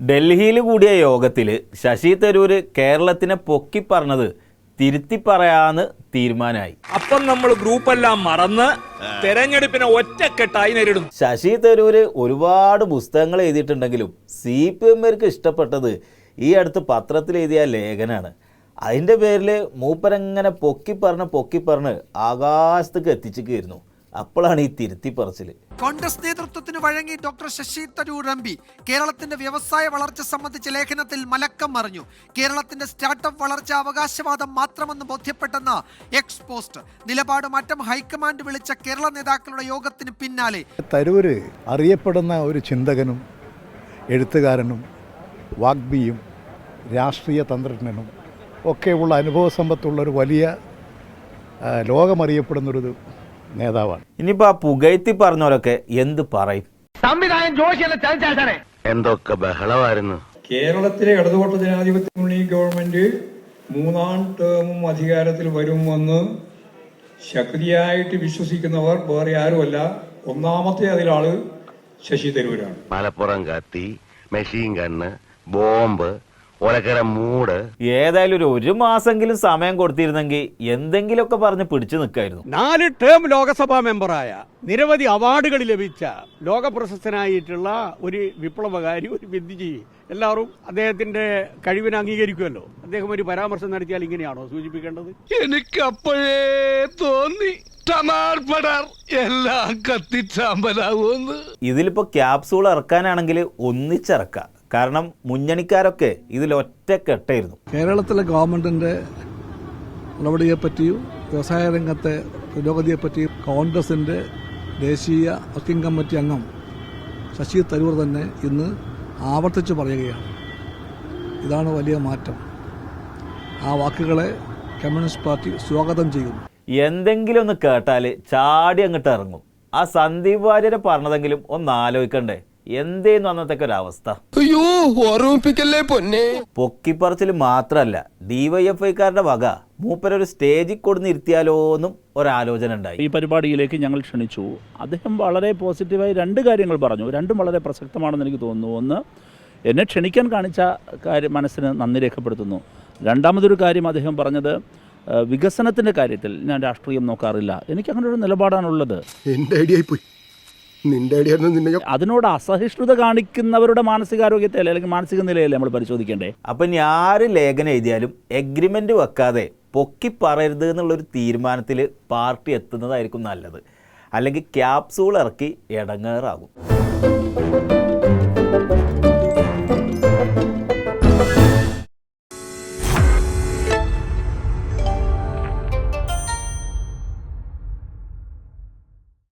ഡൽഹിയിൽ കൂടിയ യോഗത്തിൽ ശശി തരൂര് കേരളത്തിനെ പൊക്കി പറഞ്ഞത് തിരുത്തി പറയാന്ന് തീരുമാനമായി. അപ്പം നമ്മൾ ഗ്രൂപ്പെല്ലാം മറന്ന് തെരഞ്ഞെടുപ്പിനെ ഒറ്റക്കെട്ടായി നേരിടും ശശി തരൂര് ഒരുപാട് പുസ്തകങ്ങൾ എഴുതിയിട്ടുണ്ടെങ്കിലും സി പി എമ്മുകാർക്ക് ഇഷ്ടപ്പെട്ടത് ഈ അടുത്ത് പത്രത്തിൽ എഴുതിയ ലേഖനാണ്. അതിന്റെ പേരിൽ മൂപ്പരങ്ങനെ പൊക്കി പറഞ്ഞ് പൊക്കി പറഞ്ഞ് ആകാശത്തേക്ക് എത്തിച്ചിരിക്കുന്നു അപ്പോഴാണ് ഈ തിരുത്തി പറച്ചിൽ കോൺഗ്രസ് നേതൃത്വത്തിന് വഴങ്ങി doctor Shashi Tharoor M P. കേരളത്തിന്റെ വ്യവസായ വളർച്ച സംബന്ധിച്ച ലേഖനത്തിൽ മലക്കം മറിഞ്ഞു. കേരളത്തിന്റെ സ്റ്റാർട്ടപ്പ് വളർച്ച അവകാശവാദം മാത്രമെന്ന് ബോധ്യപ്പെട്ടെന്ന് എക്സ് പോസ്റ്റ്. നിലപാട് മാറ്റം ഹൈക്കമാൻഡ് വിളിച്ച കേരള നേതാക്കളുടെ യോഗത്തിന് പിന്നാലെ. തരൂര് അറിയപ്പെടുന്ന ഒരു ചിന്തകനും എഴുത്തുകാരനും വാഗ്മിയും രാഷ്ട്രീയ തന്ത്രജ്ഞനും ഒക്കെയുള്ള അനുഭവ സമ്പത്തുള്ള ഒരു വലിയ ലോകമറിയപ്പെടുന്നൊരു നേതാവാണ്. ഇനിയിപ്പോ ആ പുകഴ്ത്തി പറഞ്ഞവരൊക്കെ എന്ത് പറയും? എന്തൊക്കെ ബഹളമായിരുന്നു. കേരളത്തിലെ ഇടതുപക്ഷ ജനാധിപത്യ മുന്നണി ഗവൺമെന്റ് മൂന്നാം ടേമും അധികാരത്തിൽ വരുമെന്ന് ശക്തിയായിട്ട് വിശ്വസിക്കുന്നവർ വേറെ ആരുമല്ല. ഒന്നാമത്തെ അതിലാൾ ശശി തരൂരാണ്. മലപ്പുറം കത്തി മെഷീൻ ഗണ്ണ് ബോംബ് മൂട്. ഏതായാലും ഒരു ഒരു മാസമെങ്കിലും സമയം കൊടുത്തിരുന്നെങ്കിൽ എന്തെങ്കിലുമൊക്കെ പറഞ്ഞ് പിടിച്ചു നിൽക്കായിരുന്നു. നാല് ടേം ലോകസഭാ മെമ്പറായ നിരവധി അവാർഡുകൾ ലഭിച്ച ലോക പ്രശസ്തനായിട്ടുള്ള ഒരു വിപ്ലവകാരി ഒരു വിദ്യജീവി എല്ലാവരും അദ്ദേഹത്തിന്റെ കഴിവിനെ അംഗീകരിക്കുമല്ലോ. അദ്ദേഹം ഒരു പരാമർശം നടത്തിയാൽ ഇങ്ങനെയാണോ സൂചിപ്പിക്കേണ്ടത്? എനിക്ക് അപ്പോഴേ തോന്നി എല്ലാം ഇതിലിപ്പോൾ ക്യാപ്സൂൾ ഇറക്കാനാണെങ്കിൽ ഒന്നിച്ചിറക്കാം. കാരണം മുന്നണിക്കാരൊക്കെ ഇതിൽ ഒറ്റ കെട്ടായിരുന്നു. കേരളത്തിലെ ഗവൺമെന്റിന്റെ നടപടിയെപ്പറ്റിയും വ്യവസായ രംഗത്തെ പുരോഗതിയെ പറ്റിയും കോൺഗ്രസിന്റെ ദേശീയ വർക്കിംഗ് കമ്മിറ്റി അംഗം ശശി തരൂർ തന്നെ ഇന്ന് ആവർത്തിച്ചു പറയുകയാണ്. ഇതാണ് വലിയ മാറ്റം. ആ വാക്കുകളെ കമ്മ്യൂണിസ്റ്റ് പാർട്ടി സ്വാഗതം ചെയ്യുന്നു. എന്തെങ്കിലും ഒന്ന് കേട്ടാൽ ചാടി അങ്ങോട്ട് ഇറങ്ങും. ആ സന്ദീപ് വാര്യരെ പറഞ്ഞതെങ്കിലും ഒന്ന് ആലോചിക്കണ്ടേ? എന്തേന്നു അന്നത്തെ ഒരു അവസ്ഥ അയ്യോ ഓർമ്മിപ്പിക്കല്ലേ പൊന്നെ? പൊക്കിപ്പറച്ചിൽ മാത്രമല്ല ഡിവൈഎഫ്ഐക്കാരുടെ വക. മൂപ്പരൊരു സ്റ്റേജിൽ കൊടുന്ന് ഇരുത്തിയാലോ എന്നും ഒരാലോചന ഉണ്ടായി. ഈ പരിപാടിയിലേക്ക് ഞങ്ങൾ ക്ഷണിച്ചു. അദ്ദേഹം വളരെ പോസിറ്റീവായി രണ്ട് കാര്യങ്ങൾ പറഞ്ഞു. രണ്ടും വളരെ പ്രസക്തമാണെന്ന് എനിക്ക് തോന്നുന്നു. ഒന്ന് എന്നെ ക്ഷണിക്കാൻ കാണിച്ച കാര്യം മനസ്സിന് നന്ദി രേഖപ്പെടുത്തുന്നു. രണ്ടാമതൊരു കാര്യം അദ്ദേഹം പറഞ്ഞത് വികസനത്തിന്റെ വികസനത്തിന്റെ കാര്യത്തിൽ ഞാൻ രാഷ്ട്രീയം നോക്കാറില്ല. എനിക്ക് അങ്ങനെ ഒരു നിലപാടാണുള്ളത്. എന്റെ ഐഡിയ പോയി നിന്റെ ഐഡിയ നിന്നെ അതിനോട് അസഹിഷ്ണുത കാണിക്കുന്നവരുടെ മാനസികാരോഗ്യത്തെ അല്ലെങ്കിൽ മാനസിക നിലയല്ലേ നമ്മൾ പരിശോധിക്കേണ്ടേ? അപ്പൊ ഇനി ആര് ലേഖനം എഴുതിയാലും എഗ്രിമെന്റ് വെക്കാതെ പൊക്കി പറയരുത് എന്നുള്ളൊരു തീരുമാനത്തിൽ പാർട്ടി എത്തുന്നതായിരിക്കും നല്ലത്. അല്ലെങ്കിൽ ക്യാപ്സൂൾ ഇറക്കി ഇടങ്ങേറാകും.